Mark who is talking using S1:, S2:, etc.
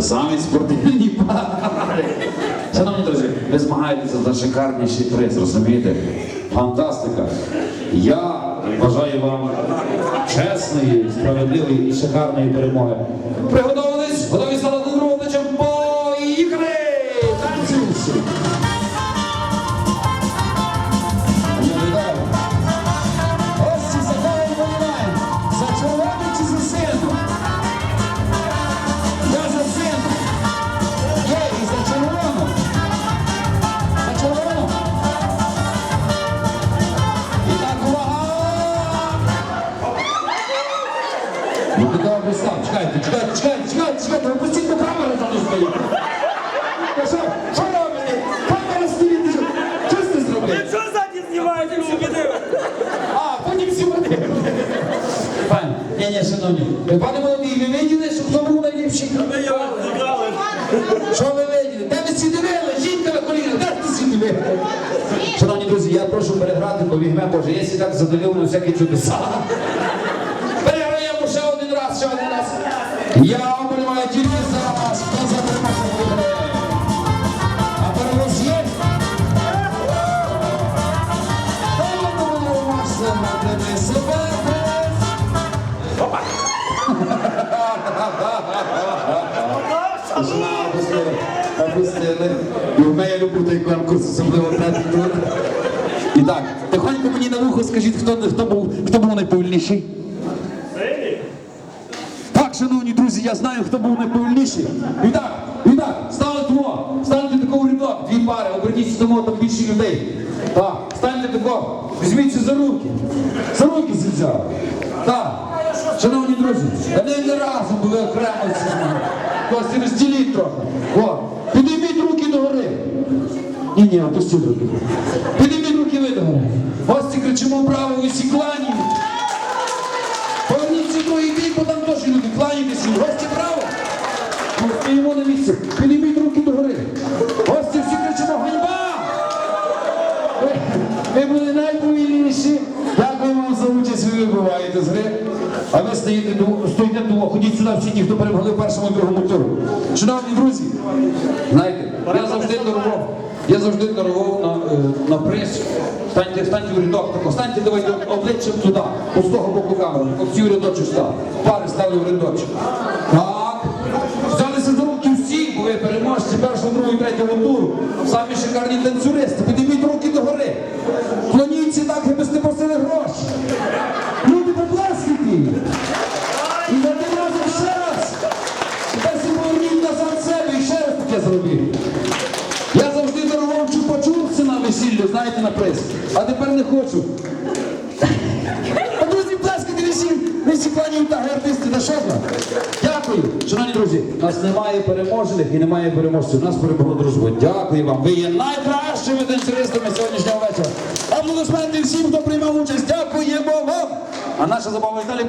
S1: Це самі спортивні пари. Шановні друзі, ви змагаєтеся за шикарніший приз, розумієте? Фантастика. Я бажаю вам чесної, справедливої і шикарної перемоги. Чекайте, чекайте, чекайте, чекайте, чекайте, ви там стоїть. Що, що робите? Ти? А, потім всі вони. Пані, ні, ні, шановні. Ви, Пане молодий, ви виділи, що хто був найліпший?
S2: Ми його зіграли.
S1: Що ви виділи? Де ви всі дивили? Жінка на коліна, де ви всі дивили? Шановні друзі, я прошу переграти, бо вігме Боже, я задивив на всякі чудеса. Переграємо ще один раз, ще один раз. Я оболіваю тільки за вас. Хто за? А тебе себе. Жена опустили. І в мене люблю той конкурс, особливо третій тур. І так, тихонько мені на вухо скажіть, хто, хто, був, хто був найповільніший? Шановні друзі, я знаю, хто був найповільніший. І так, і так, стали того, станьте такого рядок, дві пари, оберніться тому, там більше людей. Так, станьте такого, візьміться за руки. За руки взяв. Так, шановні друзі, не не разом були окремо. Кості розділіть трохи. О, підійміть руки догори. Ні, ні, опустіть руки. Підійміть руки ви догори. Ось кричимо браво, усі клані. Поверніться в другий бік, бо там теж люди кланяйтеся. Гості право. Стоїмо на місці. Підійміть руки догори. Гості всі кричимо ганьба! Ви, були найповільніші. Дякую вам за участь, ви вибиваєте з гри. А ви стоїте, стоїте того. Ходіть сюди всі ті, хто перемогли в першому і другому туру. Шановні друзі, знаєте, я завжди дорогов. Я завжди дорогов на, е, на приз. Станьте, станьте в рядок, тако, станьте давайте обличчям туди, по з того боку камеру, тако всі в рядочок стали. Пари стали в рядочок. Так. Взялися за руки всі, бо ви переможці першого, другого третього туру. Самі шикарні танцюристи. Підійміть руки догори. Клоніться так, аби не просили гроші. Люди поплескайте. І за тим разом ще раз. Тепер всі поверніть назад себе і ще раз таке зробіть. На знаєте, на приз. А тепер не хочу. Друзі, плескайте ви всі, ви всі кланяють та артисти, що ви? Дякую. Шановні друзі, у нас немає переможених і немає переможців. У нас перемогло дружба. Дякую вам. Ви є найкращими танцюристами сьогоднішнього вечора. Аплодисменти всім, хто приймав участь. Дякуємо вам. А наша забава далі.